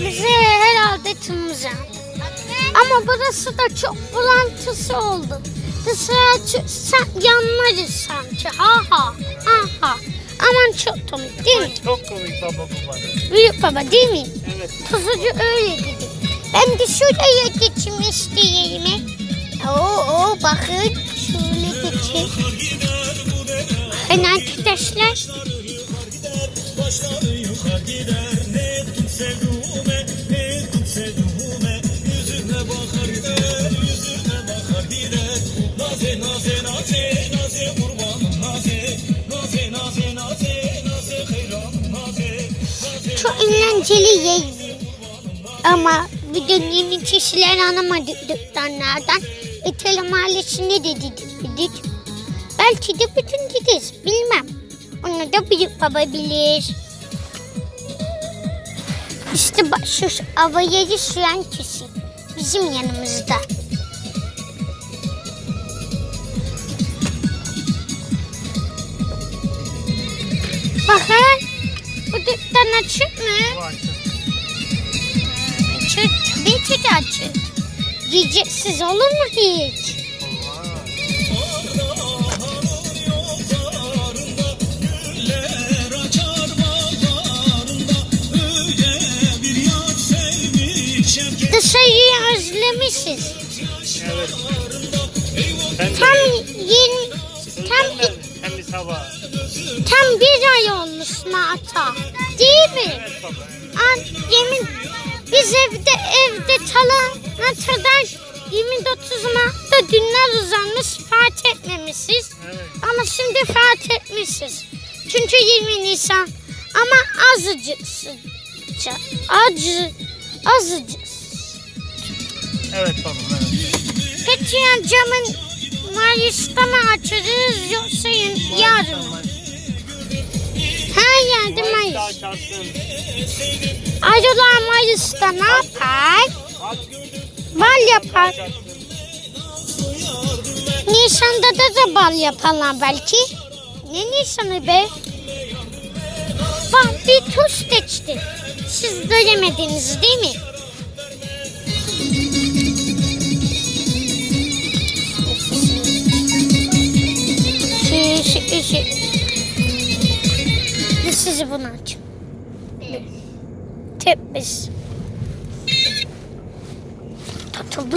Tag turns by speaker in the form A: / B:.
A: Bize herhalde tımıcan. Ama burası da çok bulantısı oldu. Dışarı çıksak yanlarız sanki. Ha ha. Ha ha. Aman çok komik değil mi?
B: Çok komik baba bu bana.
A: Büyük baba değil mi?
B: Evet.
A: Kuzucu öyle dedi. Ben de şuraya geçeyim isteyeyim. Oo, oo bakın şöyle geçeyim. Bakın arkadaşlar. Çok eğlenceli. Ama bir de yeni kişiler anlamadık dükkanlardan. İtalya mahallesine de dedik. Belki de bütün gideriz. Bilmem. Onu da büyük baba bilir. İşte bak şu havayı süren kişi. Bizim yanımızda. Bakın. Bu dükkan açık mı?
B: Açık.
A: Tabii ki de açık. Yiyeceksiz olur mu hiç? Özlemişiz.
B: Evet.
A: Tam yeni, tam,
B: Sözden temiz hava.
A: tam bir ay olmuş Mata. Değil mi?
B: Evet baba.
A: An, yemin, biz evde evde talana kadar 29 Mart'ta günler uzanmış fark etmemişiz.
B: Evet.
A: Ama şimdi fark etmişiz. Çünkü 20 Nisan. Ama azıcık. Acı, azıcık.
B: Evet baba. Evet.
A: Peki ya camın Mayıs'ta mı açarız yoksa yarın mı? Her yerde
B: Mayıs şanslı.
A: Arılar Mayıs'ta ne yapar? Bal yapar. Nisan'da da, da bal yaparlar belki. Ne Nisan'ı be? Bak bir tuz seçti. Siz göremediniz değil mi? Şu. Biz sizi bunu aç. Tepmiş. Tutuldu.